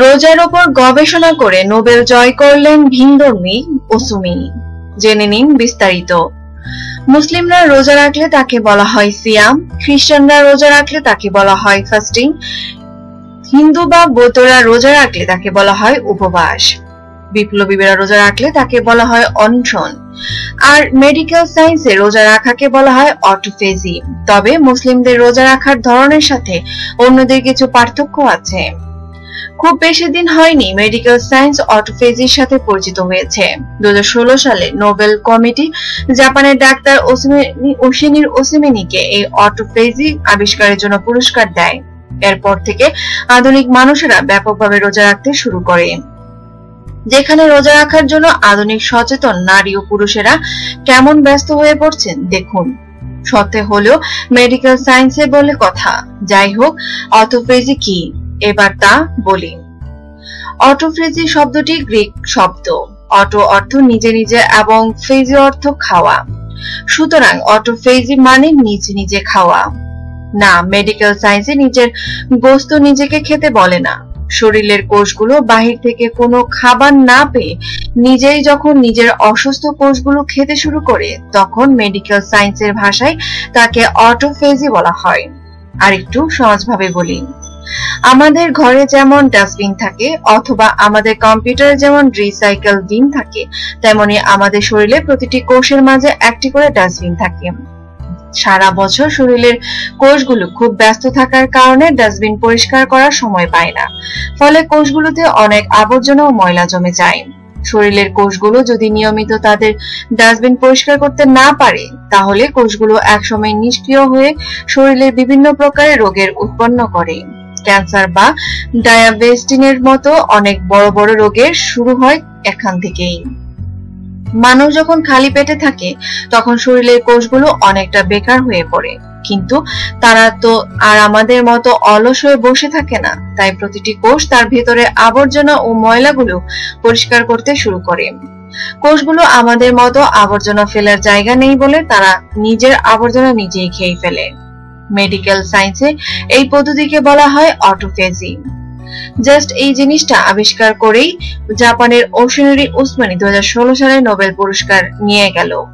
রোজার ওপর গবেষণা করে নোবেল জয় করলেন ভিনধর্মী ওসুমি। জেনে নিন বিস্তারিত। মুসলিমরা রোজা রাখলে তাকে বলা হয় সিয়াম, খ্রিস্টানরা রোজা রাখলে তাকে বলা হয় ফাস্টিং, হিন্দু বা বৌদ্ধরা রোজা রাখলে তাকে বলা হয় উপবাস। বিপ্লবীরা রোজা রাখলে তাকে বলা হয় অনশন আর মেডিকেল সায়েন্সে রোজা রাখাকে বলা হয় অটোফেজি তবে মুসলিমদের রোজা রাখার ধরনের সাথে অন্যদের কিছু পার্থক্য আছে। খুব বেশি দিন হয়নি মেডিকেল সায়েন্স অটোফেজির সাথে পরিচিত হয়েছে। দু সালে নোবেল কমিটি জাপানের ডাক্তার ওশিনির ওসিমিনিকে এই অটোফেজি আবিষ্কারের জন্য পুরস্কার দেয়। এরপর থেকে আধুনিক মানুষেরা ব্যাপকভাবে রোজা রাখতে শুরু করে। যেখানে রোজা রাখার জন্য আধুনিক সচেতন নারী ও পুরুষেরা কেমন ব্যস্ত হয়ে পড়ছেন দেখুন। সত্যি হলেও মেডিকেল সায়েন্সে বলে কথা। যাই হোক, অটোফেজি কি? এবার তা বলি। অটোফ্রেজি শব্দটি গ্রিক শব্দ। অটো অর্থ নিজে নিজে এবং ফেজি অর্থ খাওয়া। সুতরাং অটোফেজি মানে নিজে নিজে খাওয়া। না মেডিকেল সায়েন্সে নিজের গোস্ত নিজেকে খেতে বলে না। শরীরের কোষগুলো বাহির থেকে কোনো খাবার না পেয়ে নিজেই যখন নিজের অসুস্থ কোষগুলো খেতে শুরু করে, তখন মেডিকেল সায়েন্সের ভাষায় তাকে অটোফেজি বলা হয়। আর একটু সহজভাবে বলি। আমাদের ঘরে যেমন ডাস্টবিন থাকে অথবা আমাদের কম্পিউটারে যেমন রিসাইকেল বিন থাকে, তেমনি আমাদের শরীরে প্রতিটি কোষের মাঝে একটি করে ডাস্টবিন থাকে। সারা বছর শরীরের কোষগুলো খুব ব্যস্ত থাকার কারণে ডাস্টবিন পরিষ্কার করার সময় পায় না। ফলে কোষগুলোতে অনেক আবর্জনা ও ময়লা জমে যায়। শরীরের কোষগুলো যদি নিয়মিত তাদের ডাস্টবিন পরিষ্কার করতে না পারে, তাহলে কোষগুলো একসময় নিষ্ক্রিয় হয়ে শরীরের বিভিন্ন প্রকারের রোগের উৎপন্ন করে। ক্যান্সার বা ডায়াবেটিসের মতো অনেক বড় বড় রোগের শুরু হয় এখান থেকেই। মানুষ যখন খালি পেটে থাকে, তখন শরীরের কোষগুলো অনেকটা বেকার হয়ে পড়ে। কিন্তু তারা তো আর আমাদের মতো অলস হয়ে বসে থাকে না, তাই প্রতিটি কোষ তার ভেতরে আবর্জনা ও ময়লাগুলো পরিষ্কার করতে শুরু করে। কোষগুলো আমাদের মতো আবর্জনা ফেলার জায়গা নেই বলে তারা নিজের আবর্জনা নিজেই খেয়ে ফেলে। মেডিকেল সায়েন্সে এই পদ্ধতিকে বলা হয় অটোফেজি জাস্ট এই জিনিসটা আবিষ্কার করেই জাপানের ওশনারি উসমানি দু সালে নোবেল পুরস্কার নিয়ে গেল।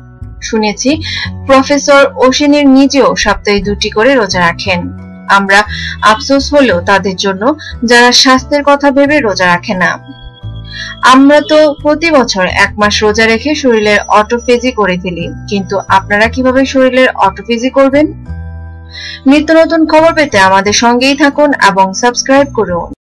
শুনেছি, প্রফেসর ওশেনের নিজেও সপ্তাহে দুটি করে রোজা রাখেন। আমরা আফসোস হলেও তাদের জন্য যারা স্বাস্থ্যের কথা ভেবে রোজা রাখে না। আমরা তো প্রতি বছর এক মাস রোজা রেখে শরীরের অটোফেজি করে ফেলি। কিন্তু আপনারা কীভাবে শরীরের অটোফেজি করবেন? নিত্য নতুন খবর পেতে আমাদের সঙ্গেই থাকুন এবং সাবস্ক্রাইব করুন।